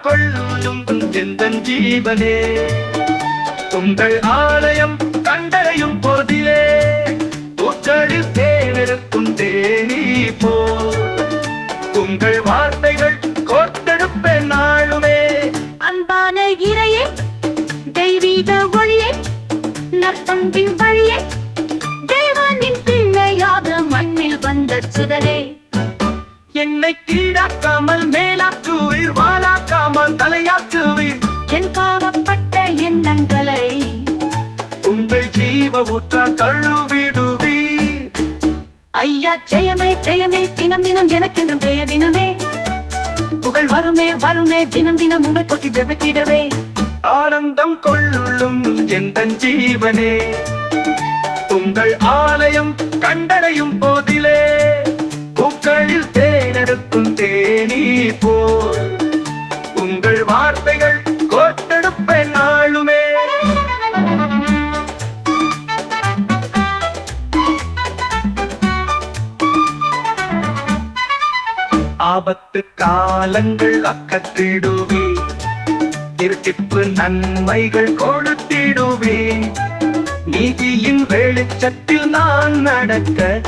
கொள்ளும் சிந்தன் ஜீவனே. உங்கள் ஆலயம் கண்டறையும் போதிலே பூக்களில் தேனெடுக்கும் தேனி போ உங்கள் வார்த்தைகள் கீழாக்காமல் மேலாக்குவீர் வாழாக்காமல் தலையாக்குவீர். என் காவப்பட்ட எண்ணங்களை உங்கள் ஜீவ ஊற்றா கழுவிடுவீர் ஐயா ஜெயமே ஜெயமே தினம் தினம் எனக்கென்றும் ஜெய தினமே. புகழ் வருமே வருமே தினம் தினம் உங்களை கொட்டி ஜெபித்திடவே ஆனந்தம் கொள்ளும் எந்தன் ஜீவனே? உங்கள் ஆலயம் கண்டடையும் போதிலே உங்கள் வார்த்தைகள் கோட்டெடுப்பேன் நாளுமே. ஆபத்து காலங்கள் அக்கத்திடுவே இருட்டிப்பு நன்மைகள் கொடுத்திடுவே. நீதியின் வெளிச்சத்தில் நான் நடக்க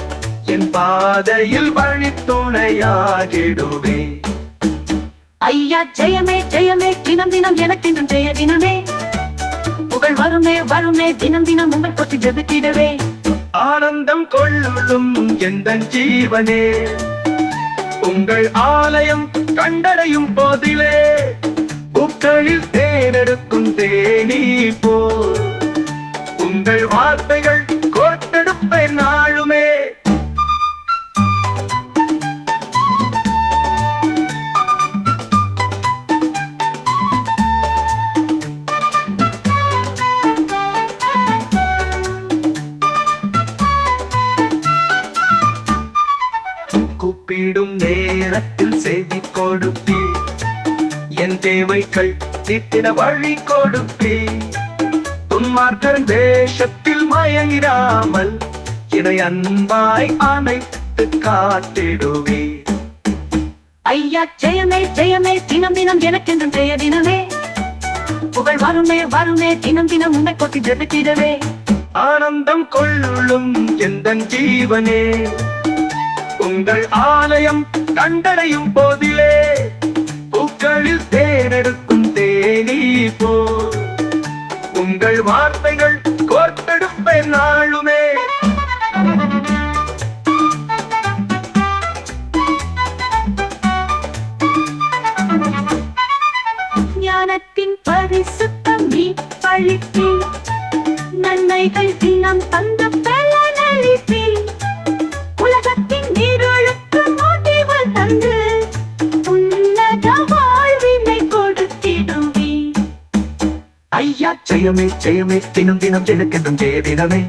என் பாதையில் வழி துணையாகிடுவே ஐயா ஜெயமே ஜெயமே தினம் தினம் எனக்கென்றும் ஜெய தினமே. புகழ் வருமே வருமே தினம் தினம் உங்கள் பற்றி ஜெபித்திடவே. ஆனந்தம் கொள்ளும் எந்த ஜீவனே. உங்கள் ஆலயம் கண்டடையும் போதிலே. புக்களில் தேனெடுக்கும் தேனீ கூப்பிடும் நேரத்தில் செய்தி கொடுப்பி என் தேவைகள் தீட்டிட வழி கொடுப்பி துன்மார்க்கன் தேசத்தில் மயங்கிடாமல் இதை அன்பாய் அணைத்து காத்திடுவே ஐயா ஜெயமே ஜெயமே தினம் தினம் எனக்கென்றும் ஜெய தினமே. புகழ் வருமே வருமே தினம் தினம் உன்னை கொட்டி ஜெபித்திடவே. ஆனந்தம் கொள்ளும் எந்த ஜீவனே. உங்கள் ஆலயம் கண்டடையும் போதிலே பூக்களில் தேனெடுக்கும் தேனி போ உங்கள் வார்த்தைகள் கோர்த்தெடுப்பேன் நாளுமே ஞானத்தின் பரிசுத்தம் நீ பழிப்பி நன்மைகள் தினம் தந்த ஐயா ஜெயமே ஜெயமே தினம் தினம் எனக்கென்றும் ஜெய தினமே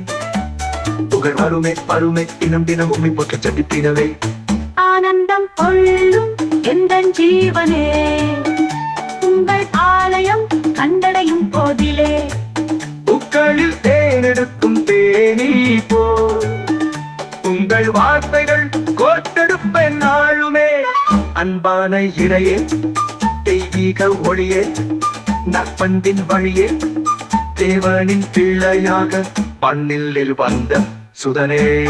புகழ் வருமே வருமே தினம் தினம் உண்மை போற்ற சதித்திடவே ஆனந்தம் கொள்ளும் எந்த ஜீவனே? உங்கள் ஆலயம் கண்டடையும் போதிலே. பூக்களில் தேனெடுக்கும் தேனீ போ. உங்கள் வார்த்தைகள் கோட்டெடுப்பேன் நாளுமே. அன்பான இறையே தெய்வீக ஒளியே நற்பண்பின் வழியே தேவனின் பிள்ளையாக பண்ணில் வந்த சுதனே.